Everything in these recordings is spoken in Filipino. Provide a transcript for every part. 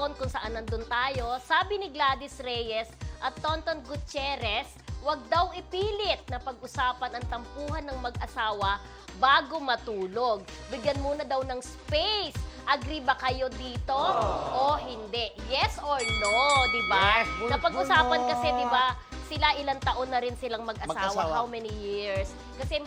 icon kung saan nandun tayo. Sabi ni Gladys Reyes at Tonton Gutierrez, wag daw ipilit na pag-usapan ang tampuhan ng mag-asawa bago matulog. Bigyan muna daw ng space. Agree ba kayo dito o hindi? Yes or no, di ba? Yes, Napag-usapan kasi, di ba, sila ilang taon na rin silang mag-asawa. Mag-asawa. How many years? Kasi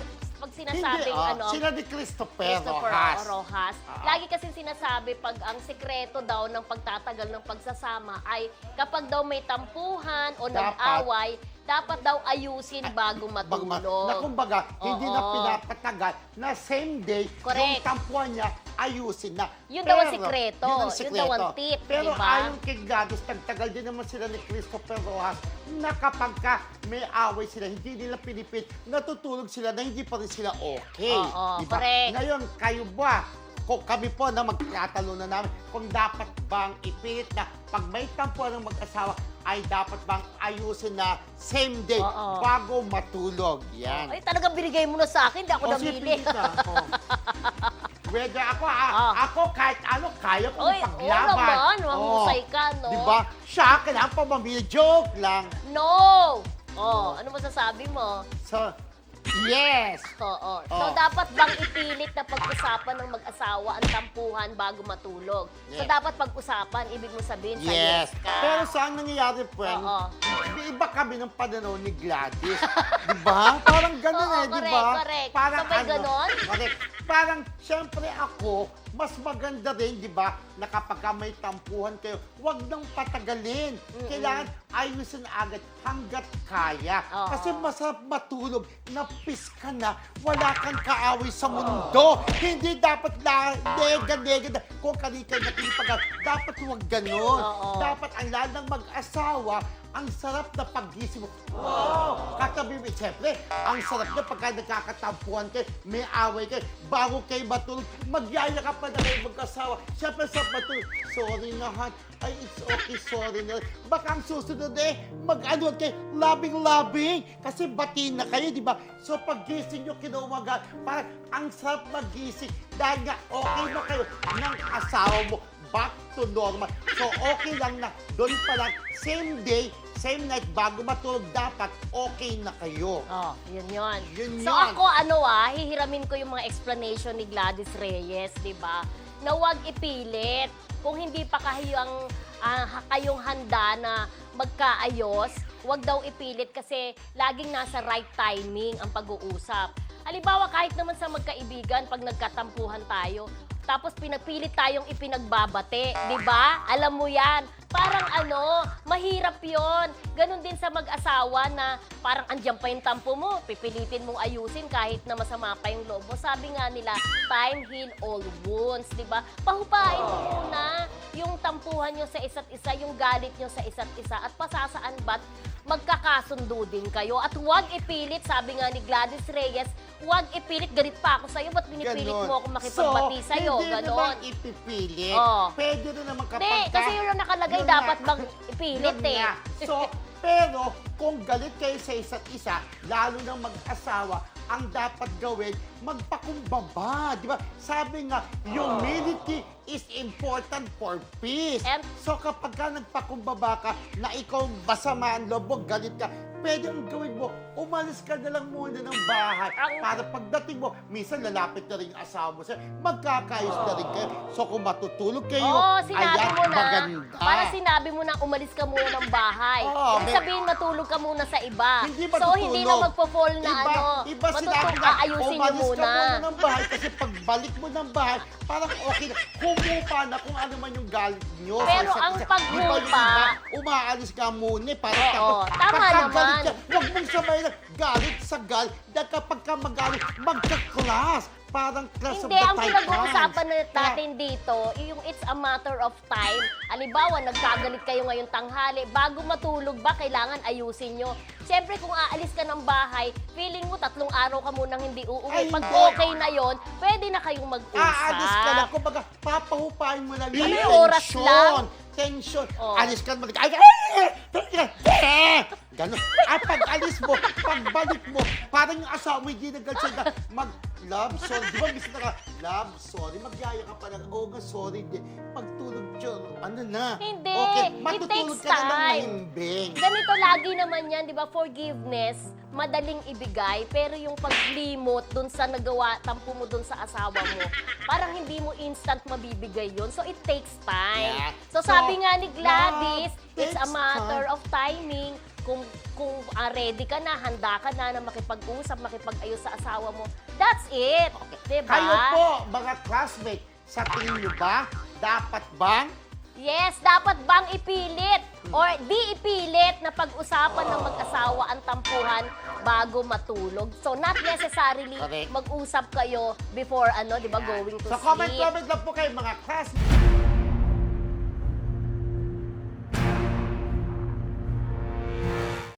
pag sinasabing ah, ano, Sila ni Christopher, Christopher Rojas. Rojas. Ah. Lagi kasi sinasabi pag ang sekreto daw ng pagtatagal ng pagsasama ay kapag daw may tampuhan o Dapat. nag-away, dapat daw ayusin bago Bag- ma- matulog. Na kumbaga, hindi na Oo. pinapatagal na same day, Correct. yung tampuan niya, ayusin na. Yun daw ang sikreto. yun daw ang tip, Pero di ba? ayon kay Gladys, nagtagal din naman sila ni Christopher Rojas na kapag ka may away sila, hindi nila pinipit, natutulog sila na hindi pa rin sila okay. Oo, Di ba? correct. Ngayon, kayo ba, kung kami po na magkatalo na namin, kung dapat bang ipilit na pag may tampuan ng mag-asawa, ay dapat bang ayusin na same day Oo. bago matulog. Yan. Ay, talagang binigay mo na sa akin, di ako O, sige, namili. pilit na ako. Whether ako, ah, Ah. ako kahit ano, kaya kong Oy, oo ipaglaban. naman, mahusay ka, no? Di ba? Siya, kailangan pa mamili. Joke lang. no! Oh, ano masasabi mo? So, yes. Oo. So, Oh. dapat bang ipilit na pag-usapan ng mag-asawa ang tampuhan bago matulog? So, Yes. dapat pag-usapan, ibig mo sabihin sa yes, Yes. ka. Pero saan nangyayari, friend? Oo. Iba kami ng pananaw ni Gladys. di ba? Parang ganun Oo, eh, di correct, ba? correct. Parang Sabay ganon? Correct. Parang, syempre ako, mas maganda rin, di ba, na kapag ka may tampuhan kayo, wag nang patagalin. Kailangan ayusin agad hanggat kaya. Oo. Kasi masarap matulog, napis ka na, wala kang kaaway sa mundo. Hindi dapat la, nega, nega, kung kanina na pinipagal, dapat huwag ganun. Oo. Dapat ang lahat ng mag-asawa, ang sarap na paggising mo. Wow! Katabi mo, siyempre, ang sarap na pagka nagkakatampuhan kayo, may away kayo, bago kayo matulog, magyaya ka pa na kayo mag-asawa. Siyempre, sarap matulog. Sorry na, han. Ay, it's okay, sorry na. Baka ang susunod eh, mag-ano kayo, labing-labing. Kasi batiin na kayo, di ba? So, paggising nyo, kinumaga, parang ang sarap magising. Dahil nga, okay na kayo ng asawa mo back to normal. So, okay lang na doon pa lang, same day, same night, bago matulog, dapat okay na kayo. Oh, yun yun. Yun so yun. ako, ano ah, hihiramin ko yung mga explanation ni Gladys Reyes, di ba? Na huwag ipilit. Kung hindi pa kayong, ah, kayong handa na magkaayos, huwag daw ipilit kasi laging nasa right timing ang pag-uusap. Halimbawa, kahit naman sa magkaibigan, pag nagkatampuhan tayo, tapos pinapilit tayong ipinagbabate, di ba? Alam mo yan. Parang ano, mahirap yon. Ganon din sa mag-asawa na parang andyan pa yung tampo mo, pipilitin mong ayusin kahit na masama pa yung loob mo. Sabi nga nila, time heal all wounds, di ba? Pahupain mo muna yung tampuhan nyo sa isa't isa, yung galit nyo sa isa't isa, at pasasaan ba't magkakasundo din kayo. At huwag ipilit, sabi nga ni Gladys Reyes, huwag ipilit, galit pa ako sa'yo, ba't pinipilit Ganon. mo ako makipagbati so, sa'yo? hindi Ganon. naman ipipilit. Oo. Pwede rin naman kapag Hindi, ka- kasi yun ang nakalagay, Yun dapat nga. bang ipilit Yun eh. nga. So, pero kung galit kayo sa isa't isa, lalo na mag-asawa, ang dapat gawin, magpakumbaba. Di ba? Sabi nga, humility is important for peace. And- so kapag ka nagpakumbaba ka, na ikaw basama ang loob mo, galit ka, pwede ang gawin mo, umalis ka na lang muna ng bahay. Ang- Para pagdating mo, minsan lalapit na rin yung asawa mo sa'yo, magkakayos na rin kayo. So kung matutulog kayo, Oo, sinabi ayan, mo na. maganda. Para sinabi mo na umalis ka muna ng bahay. Oo, Ibig may- sabihin matulog ka muna sa iba. Hindi so, matutulog. hindi na magpo-fall na iba, ano. Iba sinabi matutulog, na, aayusin nyo umalis ka muna ng bahay kasi pagbalik mo ng bahay, parang okay na. Humupa na kung ano man yung galit nyo. sa Pero isa't ang paghupa- Iba umaalis ka muna eh, para Oo, tapos. tama naman. ka, huwag mong sabay na galit sa galit. Dahil kapag ka magalit, magka-class. Parang class Hindi, of the ang pinag-uusapan na Titans. natin dito, yung it's a matter of time. Halimbawa, nagkagalit kayo ngayong tanghali, bago matulog ba, kailangan ayusin nyo. Siyempre, kung aalis ka ng bahay, feeling mo tatlong araw ka munang hindi uuwi. Ay, Pag hindi. okay na yon, pwede na kayong mag-usap. Aalis ka lang, kumbaga, papahupain mo lang yung Ano yung tension. oras lang? Tension. Oh. Alis ka mag... Ay, ay, ay, ay, ay, Ganon. At pag alis mo, pagbalik mo, parang yung asawa mo hindi sa'yo, mag, love, sorry. Di ba, miss na ka, love, sorry. Magyaya ka pa lang. Oo nga, sorry. Di. Pagtulog dyan, ano na. Hindi. Okay, It matutulog takes ka na ng time. mahimbing. Ganito lagi naman yan, di ba? Forgiveness, madaling ibigay. Pero yung paglimot dun sa nagawa, tampo mo dun sa asawa mo, parang hindi mo instant mabibigay yun. So, it takes time. Yeah. So, So, sabi nga ni Gladys, love it's a takes matter time. of timing. Kung kung ah, ready ka na, handa ka na na makipag-usap, makipag-ayos sa asawa mo, that's it. Di ba? Kayo po, mga classmates, sa tingin nyo ba, dapat bang Yes, dapat bang ipilit or di ipilit na pag-usapan ng mag-asawa ang tampuhan bago matulog? So not necessarily mag-usap kayo before ano, 'di ba, going to So sleep. comment, comment lang po kayo mga classmates.